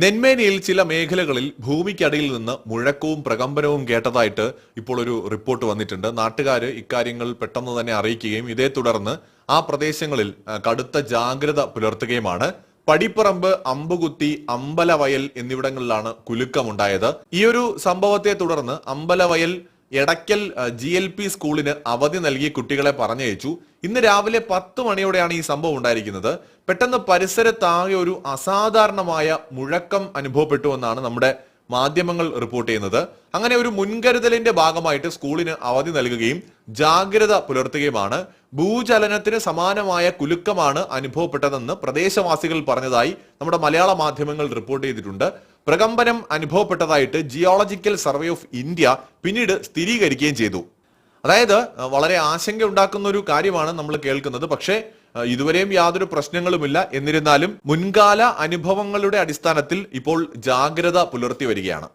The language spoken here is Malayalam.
നെന്മേനിയിൽ ചില മേഖലകളിൽ ഭൂമിക്കടിയിൽ നിന്ന് മുഴക്കവും പ്രകമ്പനവും കേട്ടതായിട്ട് ഇപ്പോൾ ഒരു റിപ്പോർട്ട് വന്നിട്ടുണ്ട്. നാട്ടുകാർ ഇക്കാര്യങ്ങൾ പെട്ടെന്ന് തന്നെ അറിയിക്കുകയും ഇതേ തുടർന്ന് ആ പ്രദേശങ്ങളിൽ കടുത്ത ജാഗ്രത പുലർത്തുകയുമാണ്. പടിപ്പറമ്പ് അമ്പുകുത്തി അമ്പലവയൽ എന്നിവിടങ്ങളിലാണ് കുലുക്കമുണ്ടായത്. ഈ ഒരു സംഭവത്തെ തുടർന്ന് Ambalavayal Edakkal G L P സ്കൂളിന് അവധി നൽകി കുട്ടികളെ പറഞ്ഞയച്ചു. ഇന്ന് രാവിലെ പത്ത് മണിയോടെയാണ് ഈ സംഭവം ഉണ്ടായിരിക്കുന്നത്. പെട്ടെന്ന് പരിസരത്താകെ ഒരു അസാധാരണമായ മുഴക്കം അനുഭവപ്പെട്ടു എന്നാണ് നമ്മുടെ മാധ്യമങ്ങൾ റിപ്പോർട്ട് ചെയ്യുന്നത്. അങ്ങനെ ഒരു മുൻകരുതലിന്റെ ഭാഗമായിട്ട് സ്കൂളിന് അവധി നൽകുകയും ജാഗ്രത പുലർത്തുകയുമാണ്. ഭൂചലനത്തിന് സമാനമായ കുലുക്കമാണ് അനുഭവപ്പെട്ടതെന്ന് പ്രദേശവാസികൾ പറഞ്ഞതായി നമ്മുടെ മലയാള മാധ്യമങ്ങൾ റിപ്പോർട്ട് ചെയ്തിട്ടുണ്ട്. പ്രകമ്പനം അനുഭവപ്പെട്ടതായിട്ട് ജിയോളജിക്കൽ സർവേ ഓഫ് ഇന്ത്യ പിന്നീട് സ്ഥിരീകരിക്കുകയും ചെയ്തു. അതായത് വളരെ ആശങ്ക ഉണ്ടാക്കുന്ന ഒരു കാര്യമാണ് നമ്മൾ കേൾക്കുന്നത്. പക്ഷേ ഇതുവരെയും യാതൊരു പ്രശ്നങ്ങളുമില്ല. എന്നിരുന്നാലും മുൻകാല അനുഭവങ്ങളുടെ അടിസ്ഥാനത്തിൽ ഇപ്പോൾ ജാഗ്രത പുലർത്തി വരികയാണ്.